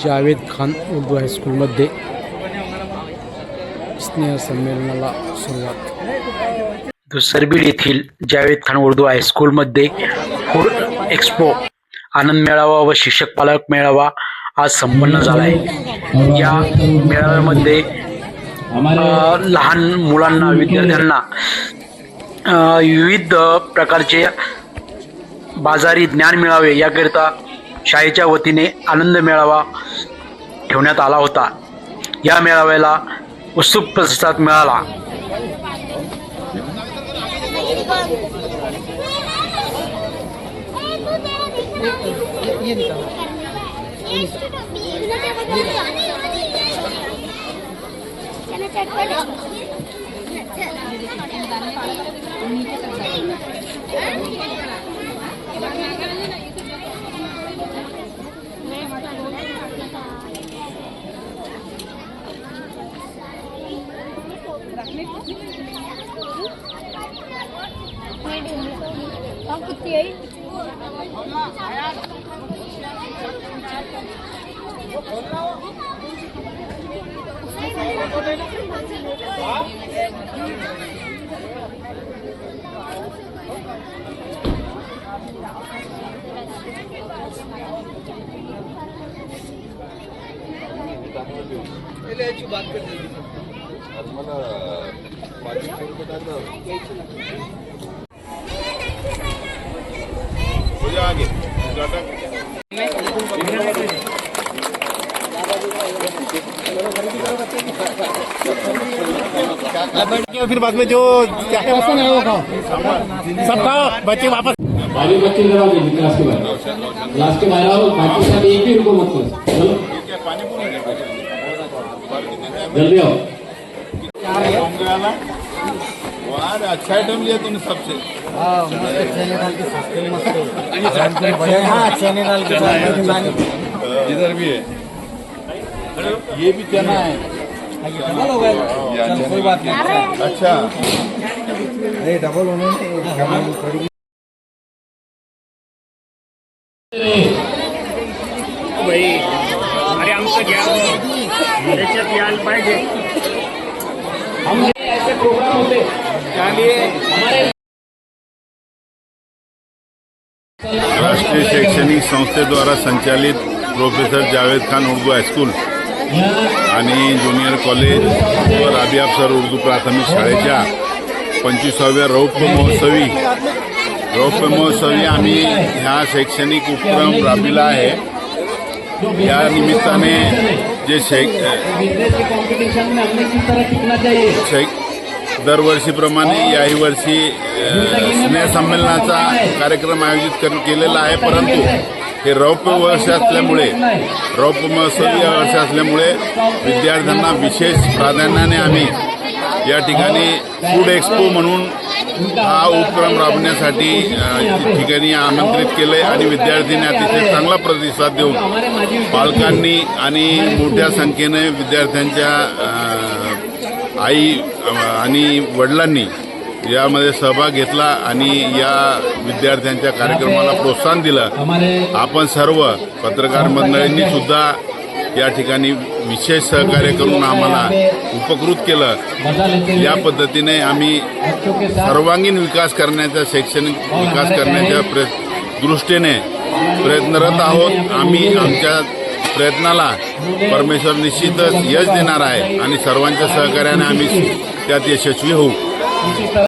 जावेद खान उर्दू हायस्कूलमध्ये स्नेहसंमेलनाला सुरुवात. दुसरबीड येथील जावेद खान उर्दू हायस्कूलमध्ये फूड एक्सपो आनंद मेळावा व शिक्षक पालक मेळावा आज संपन्न झाला आहे. या मेळाव्यामध्ये लहान मुलांना विद्यार्थ्यांना विविध प्रकारचे बाजारी ज्ञान मिळावे याकरिता शाळेच्या वतीने आनंद मेळावा ठेवण्यात आला होता. या मेळाव्याला उत्सुक प्रतिसाद मिळाला. đường có cái tí એટલે હજુ વાત કરી દીધી મને પાછી ફોન કરતા फिर बाद में जो क्या है सबका बच्चे वापस। बाकी बच्चे जरा आगे क्लास के बाहर क्लास के बाहर आओ बाकी सब एक ही रुको मत कर। चलो। जल्दी आओ। अच्छा आइटम लिया तूने सबसे। इधर भी है। ये भी चना है। अच्छा। अरे आमचं घ्या त्याच्यात यायला पाहिजे ऐसे प्रोग्राम होते। राष्ट्रीय शैक्षणिक संस्थेद्वारा संचालित professor Javed Khan Urdu high school आणि ज्युनियर कॉलेज व राबी अफसर उर्दू प्राथमिक शाळेच्या पंचवीसाव्या रौप्य महोत्सवी रौप्य महोत्सवी आम्ही ह्या शैक्षणिक उपक्रम राबविला आहे. या निमित्ताने जे शैक शैक दरवर्षीप्रमाणे याही वर्षी स्नेहसंमेलनाचा कार्यक्रम आयोजित कर केलेला आहे. परंतु हे रौप्य वर्ष असल्यामुळे रौप्य महोत्सवी वर्ष असल्यामुळे विद्यार्थ्यांना विशेष प्राधान्याने आम्ही या ठिकाणी फूड एक्सपो म्हणून हा उपक्रम राबवण्यासाठी ठिकाणी आमंत्रित केले आणि विद्यार्थ्यांनी अतिशय चांगला प्रतिसाद देऊन पालकांनी आणि मोठ्या संख्येने विद्यार्थ्यांच्या आई आणि वडिलांनी यामध्ये सहभाग घेतला आणि या विद्यार्थ्यांच्या कार्यक्रमाला प्रोत्साहन दिलं. आपण सर्व पत्रकार मंडळींनी सुद्धा या ठिकाणी विशेष सहकार्य करून आम्हाला उपकृत केलं. या पद्धतीने आम्ही सर्वांगीण विकास करण्याचा शैक्षणिक विकास करण्याच्या प्र दृष्टीने प्रयत्नरत आहोत. आम्ही आमच्या प्रयत्नाला परमेश्वर निश्चितच यश देणार आहे आणि सर्वांच्या सहकार्याने आम्ही त्यात यशस्वी होऊ.